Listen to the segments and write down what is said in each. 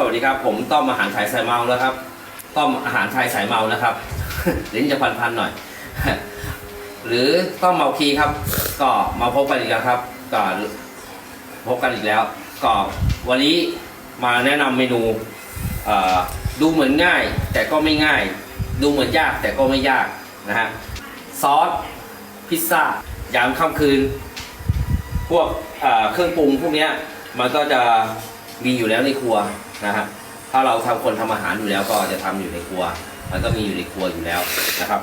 สวัสดีครับ ผมต้อมอาหารไทยสายเมาแล้วครับ ต้อมอาหารไทยสายเมานะครับลิ้นจะพันๆหน่อย หรือต้อมเมาคีครับ ก็มาพบกันอีกแล้วครับก็พบกันอีกแล้ว ก็วันนี้มาแนะนำเมนูดูเหมือนง่าย แต่ก็ไม่ง่าย ดูเหมือนยากแต่ก็ไม่ยากนะฮะซอสพิซซ่ายามค่ำคืน พวกเครื่องปรุงพวกนี้มันก็จะมีอยู่แล้วในครัว นะฮะถ้าเราทำคนทำอาหารอยู่แล้วก็จะทำอยู่ในครัว มันก็มีอยู่ในครัวอยู่แล้วนะครับ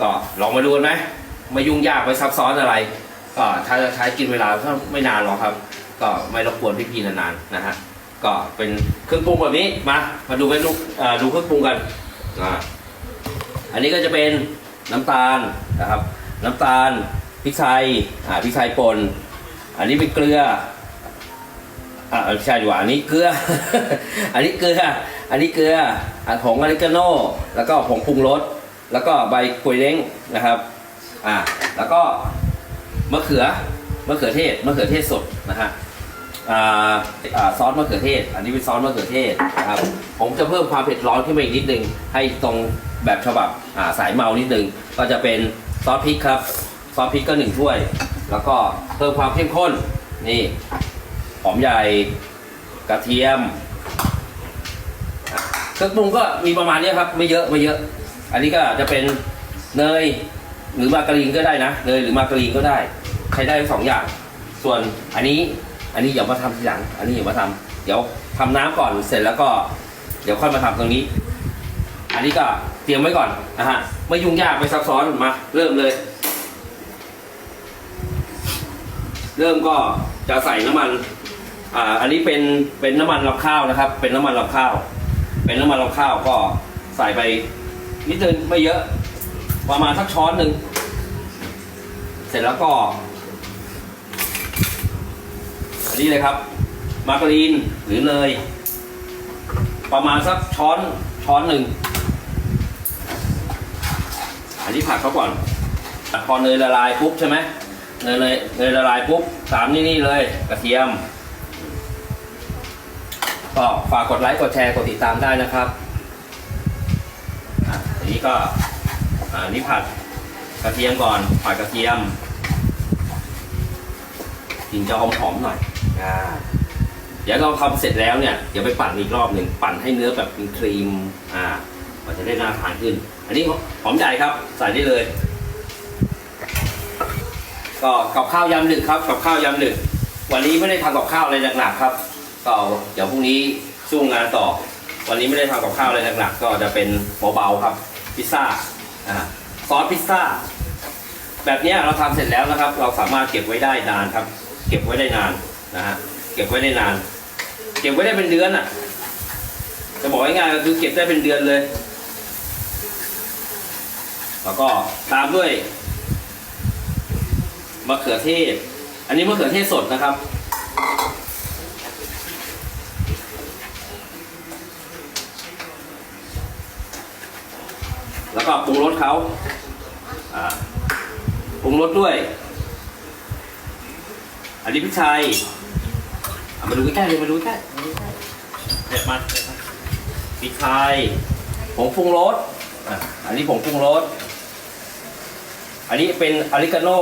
ก็ลองมาดูกันไหมไม่ยุ่งยากไม่ซับซ้อนอะไร ก็ถ้าจะใช้กินเวลาก็ไม่นานหรอกครับ ก็ไม่รบกวนพี่ๆนานๆนะฮะก็เป็นเครื่องปรุงแบบนี้มามาดูเมนูดูเครื่องปรุงกันอ่าอันนี้ก็จะเป็นน้ำตาลนะครับ น้ำตาลพริกไทยอ่าพริกไทยป่นอันนี้เป็นเกลือ อ่าใช่ดีกว่าอันนี้เกลือ อันนี้เกลือ อันนี้เกลืออะผงออริกาโน่แล้วก็ผงปรุงรสแล้วก็ใบกล้วยเล้งนะครับอ่าแล้วก็มะเขือมะเขือเทศมะเขือเทศสดนะฮะอ่าอ่าซอสมะเขือเทศ อันนี้เป็นซอสมะเขือเทศนะครับผมจะเพิ่มความเผ็ดร้อนขึ้นมาอีกนิดนึงให้ตรงแบบฉบับอ่าสายเมานิดนึงก็จะเป็นซอสพริกครับซอสพริกก็หนึ่งถ้วย แล้วก็เพิ่มความเข้มข้นนี่ หอมใหญ่กระเทียมเครื่องปรุงก็มีประมาณนี้ครับ ไม่เยอะไม่เยอะ อันนี้ก็จะเป็นเนยหรือมาการีนก็ได้นะเนยหรือมาการีนก็ได้ ใช้ได้สองอย่าง ส่วนอันนี้อันนี้อย่ามาทำทีหลัง อันนี้อย่ามาทำเดี๋ยวทำน้ำก่อนเสร็จแล้วก็ เดี๋ยวค่อยมาทำตรงนี้ อันนี้ก็เตรียมไว้ก่อนนะฮะไม่ยุ่งยากไม่ซับซ้อนมา เริ่มเลย เริ่มก็จะใส่น้ำมัน อ่าอันนี้เป็นเป็นน้ำมันลำข้าวนะครับ เป็นน้ำมันลำข้าว เป็นน้ำมันลำข้าวก็ใส่ไปนิดนึงไม่เยอะ ประมาณสักช้อนหนึ่งเสร็จแล้วก็ อันนี้เลยครับ มาการีนหรือเนยประมาณสักช้อนช้อนหนึ่งอันนี้ผัดเขาก่อนพอเนยละลายปุ๊บใช่ไหมเนยเลยเนยละลายปุ๊บตามนี่นี่เลย กระเทียม ก็ฝากกดไลค์กดแชร์กดติดตามได้นะครับอะอันนี้ก็อ่านี่ผัดกระเทียมก่อนผัดกระเทียมกลิ่นจะหอมๆหน่อยอ่าเดี๋ยวเราทำเสร็จแล้วเนี่ยเดี๋ยวไปปั่นอีกรอบหนึ่งปั่นให้เนื้อแบบเป็นครีมอ่ามันจะได้น่าทานขึ้น อันนี้หอมใหญ่ครับใส่ได้เลย ก็กับข้าวยำดึกครับกับข้าวยำดึกวันนี้ไม่ได้ทำกับข้าวอะไรหนักๆครับ ก็เดี๋ยวพรุ่งนี้สู้งานต่อ วันนี้ไม่ได้ทำกับข้าวอะไรหนักๆก็จะเป็นเบาๆครับ พิซซ่าอ่าซอสพิซซ่า แบบนี้เราทำเสร็จแล้วนะครับ เราสามารถเก็บไว้ได้นานครับ เก็บไว้ได้นานนะฮะเก็บไว้ได้นาน เก็บไว้ได้เป็นเดือนอะ จะบอกง่ายๆก็คือเก็บได้เป็นเดือนเลย แล้วก็ตามด้วยมะเขือเทศ อันนี้มะเขือเทศสดนะครับ แล้วก็ปรุงรสเขาปรุงรสด้วย อันนี้พริกไทยเอามาดูใกล้ๆเลยมาดูใกล้ๆมาดูใกล้ๆเด็ดมาเด็ดมาพริกไทยผงปรุงรสอ,อันนี้ผงปรุงรสอันนี้เป็นออริกาโน่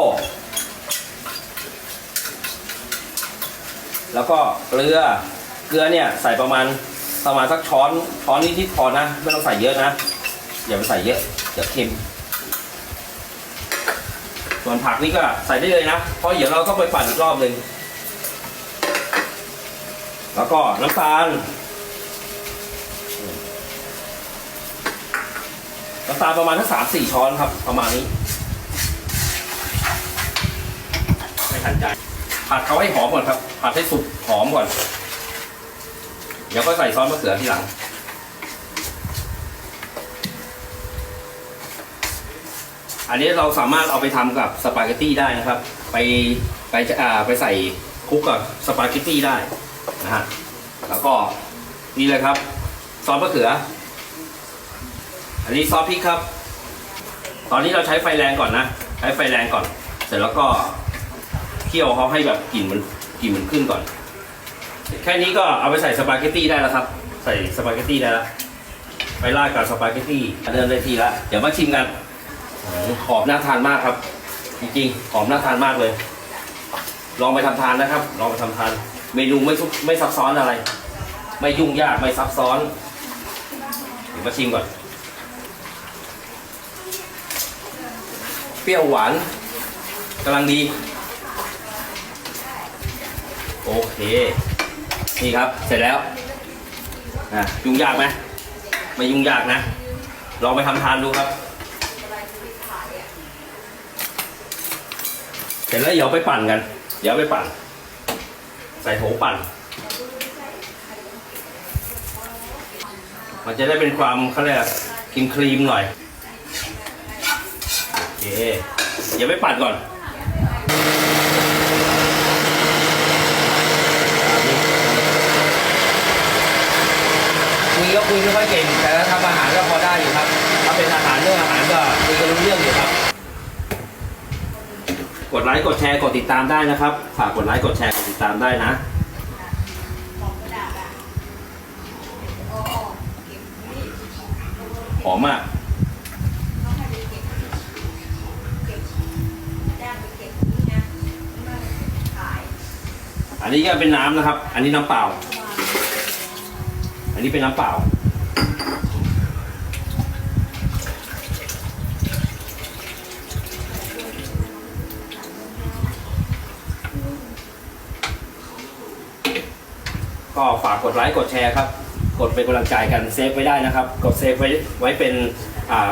แล้วก็เกลือ เกลือเนี่ยใส่ประมาณประมาณสักช้อนช้อนนิดที่พอนะ ไม่ต้องใส่เยอะนะ อย่าไปใส่เยอะเดี๋ยวเค็ม ส่วนผักนี่ก็ใส่ได้เลยนะ เพราะเดี๋ยวเราต้องไปปั่นอีกรอบหนึ่งแล้วก็น้ำตาลน้ำตาลประมาณทั้งสามสี่ช้อนครับ ประมาณนี้ไม่ทันใจผัดเขาให้หอมก่อนครับผัดให้สุกหอมก่อนเดี๋ยวก็ใส่ซอสมะเขือทีหลัง อันนี้เราสามารถเอาไปทำกับสปาเกตตี้ได้นะครับ ไปไปอ่าไปใส่คลุกกับสปาเกตตี้ได้นะฮะแล้วก็นี่เลยครับซอสมะเขือ อันนี้ซอสพริกครับ ตอนนี้เราใช้ไฟแรงก่อนนะ ใช้ไฟแรงก่อน เสร็จแล้วก็เคี่ยวเขาให้แบบกลิ่นมันกลิ่นมันขึ้นก่อน แค่นี้ก็เอาไปใส่สปาเกตตี้ได้แล้วครับ ใส่สปาเกตตี้ได้และไปราดกับสปาเกตตี้เดินเลยทีละเดี๋ยวมาชิมกัน หอมน่าทานมากครับ จริงๆหอมน่าทานมากเลย ลองไปทำทานนะครับ ลองไปทำทาน เมนูไม่ซุไม่ซับซ้อนอะไร ไม่ยุ่งยากไม่ซับซ้อนเดี๋ยวมาชิมก่อน เปรี้ยวหวานกำลังดี โอเค นี่ครับเสร็จแล้วอะยุ่งยากไหมไม่ยุ่งยากนะ ลองไปทำทานดูครับ เสร็จแล้วเดี๋ยวไปปั่นกัน เดี๋ยวไปปั่น ใส่โถปั่น มันจะได้เป็นความเขาเรียกครีมครีมหน่อย โอเค เดี๋ยวไปปั่นก่อนคุยก็คุยไม่ค่อยเก่ง กดไลค์กดแชร์กดติดตามได้นะครับ ฝากกดไลค์กดแชร์กดติดตามได้นะหอมมากอันนี้ก็เป็นน้ำนะครับ อันนี้น้ำเปล่า อันนี้เป็นน้ำเปล่า ก็ฝากกดไลค์กดแชร์ครับ กดเป็นกำลังใจกันเซฟไว้ได้นะครับ กดเซฟไว้ไว้เป็นอ่า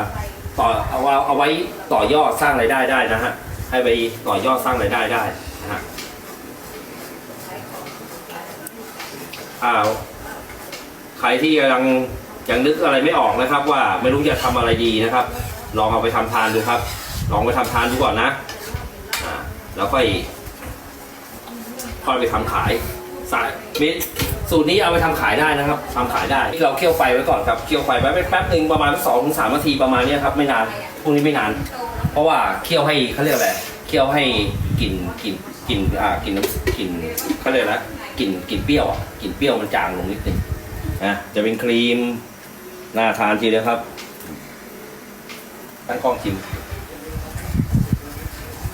ต่อเอาเอาไว้ต่อยอดสร้างรายได้ได้นะฮะให้ไปต่อยอดสร้างรายได้ได้นะฮะอ้าวใครที่กำลังยังนึกอะไรไม่ออกนะครับ ว่าไม่รู้จะทำอะไรดีนะครับ ลองเอาไปทำทานดูครับ ลองไปทำทานดูก่อนนะอ่าแล้วค่อยค่อยไปทำขายสายมี สูตรนี้เอาไปทำขายได้นะครับทำขายได้ที่เราเคี่ยวไฟไว้ก่อนครับเคี่ยวไฟไว้แป๊บหนึ่งประมาณสองถึงสามนาทีประมาณนี้ครับไม่นานพวกนี้ไม่นาน เพราะว่าเคี่ยวให้เขาเรียกอะไรเคี่ยวให้กลิ่นกลิ่นกลิ่นอ่ากลิ่นน้ำกลิ่นเขาเรียกอะไรนะกลิ่นกลิ่นเปรี้ยวอะกลิ่นเปรี้ยวมันจางลงนิดนึงนะจะเป็นครีมน่าทานทีเดียวครับตั้งกล้องชิม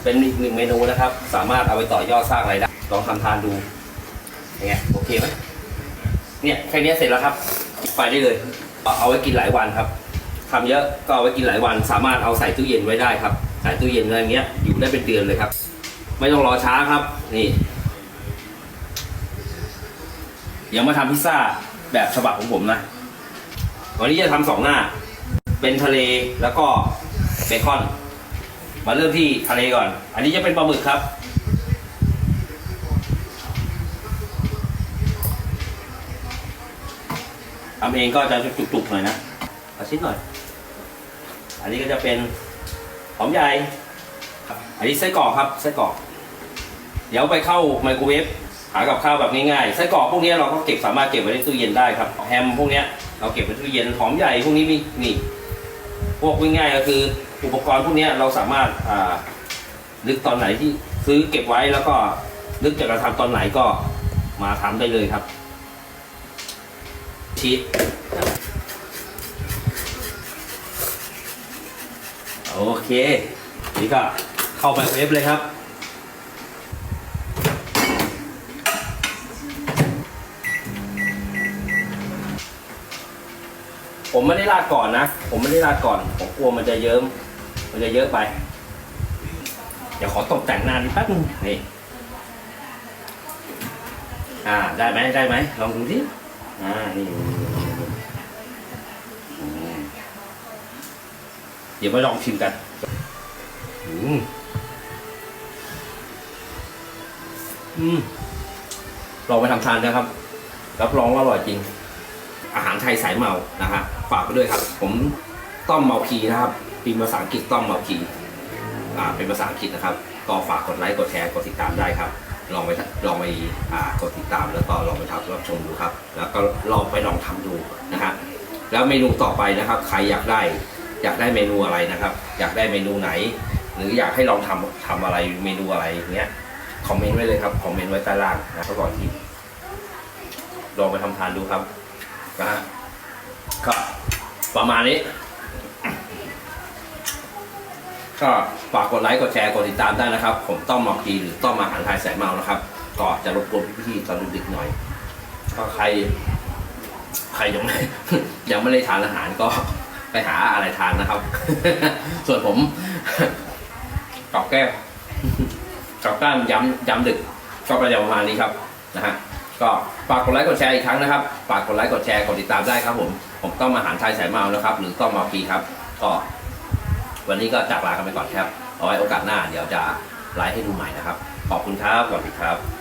เป็นอีกหนึ่งเมนูนะครับ สามารถเอาไปต่อยอดสร้างรายได้ลองทำทานดูยังไงโอเคไหม เนี่ยแค่นี้เสร็จแล้วครับไฟได้เลย เอาไว้กินหลายวันครับทำเยอะก็เอาไว้กินหลายวัน สามารถเอาใส่ตู้เย็นไว้ได้ครับ ใส่ตู้เย็นอะไรเงี้ยอยู่ได้เป็นเดือนเลยครับ ไม่ต้องรอช้าครับ นี่เดี๋ยวมาทำพิซซ่าแบบฉบับของผมนะ วันนี้จะทำสองหน้า เป็นทะเลแล้วก็เบคอน มาเริ่มที่ทะเลก่อน อันนี้จะเป็นปลาหมึกครับ ทำเองก็จะจุกๆหน่อยนะเอาชิ้นหน่อย อันนี้ก็จะเป็นหอมใหญ่อันนี้ไส้กรอกครับไส้กรอก เดี๋ยวไปเข้าไมโครเวฟหากับข้าวแบบง่ายๆไส้กรอกพวกนี้เราก็เก็บสามารถเก็บไว้ในตู้เย็นได้ครับ แฮมพวกนี้เราเก็บไว้ตู้เย็นหอมใหญ่พวกนี้มีนี่พวกง่ายๆก็คืออุปกรณ์พวกนี้เราสามารถอ่านึกตอนไหนที่ซื้อเก็บไว้แล้วก็นึกจะกระทำตอนไหนก็มาทำได้เลยครับ ชีสโอเค นี่ก็เข้าไมโครเวฟเลยครับ ผมไม่ได้ราดก่อนนะ ผมไม่ได้ราดก่อน ผมกลัวมันจะเยิ้ม มันจะเยอะไป เดี๋ยวขอตกแต่งหน้านิดแป๊บนึงนี่อ่า ได้ไหมได้ไหมลองดูสิ อ่านี่อืมเดี๋ยวมาลองชิมกันอืมอืมลองไปทำทานนะครับ รับรองว่าอร่อยจริง อาหารไทยสายเมานะฮะฝากไปด้วยครับ ผมต้อมเมาคีนะครับพิมพ์ภาษาอังกฤษต้อมเมาคีอ่าเป็นภาษาอังกฤษนะครับ ก็ฝากกดไลค์กดแชร์กดติดตามได้ครับ ลองไปลองไปกดติดตามแล้วก็ลองไปทำรับชมดูครับ แล้วก็ลองไปลองทำดูนะครับแล้วเมนูต่อไปนะครับ ใครอยากได้อยากได้เมนูอะไรนะครับ อยากได้เมนูไหน หรืออยากให้ลองทำทำอะไรเมนูอะไรอย่างเงี้ยคอมเมนต์ไว้เลยครับคอมเมนต์ไว้ใต้ล่างนะก่อนที่ลองไปทำทานดูครับนะฮะก็ประมาณนี้ ก็ฝากกดไลค์กดแชร์กดติดตามได้นะครับ ผมต้อมหมอกกีหรือต้อมอาหารไทยสายเมานะครับก็จะรบกวนพี่ๆตอนดึกๆหน่อยก็ใคร ใครยังไม่ ยังไม่ได้ทานอาหารก็ไปหาอะไรทานนะครับ ส่วนผมกับแก้วกับก้านย้ำย้ำดึก ก็ประมาณประมาณนี้ครับนะฮะก็ฝากกดไลค์กดแชร์อีกครั้งนะครับ ฝากกดไลค์กดแชร์กดติดตามได้ครับผม ผมต้องมาหารไทยสายเมานะครับ หรือต้องมาพีครับ ก็ วันนี้ก็จากลากันไปก่อนครับ เอาไว้โอกาสหน้าเดี๋ยวจะไลฟ์ให้ดูใหม่นะครับ ขอบคุณครับ สวัสดีครับ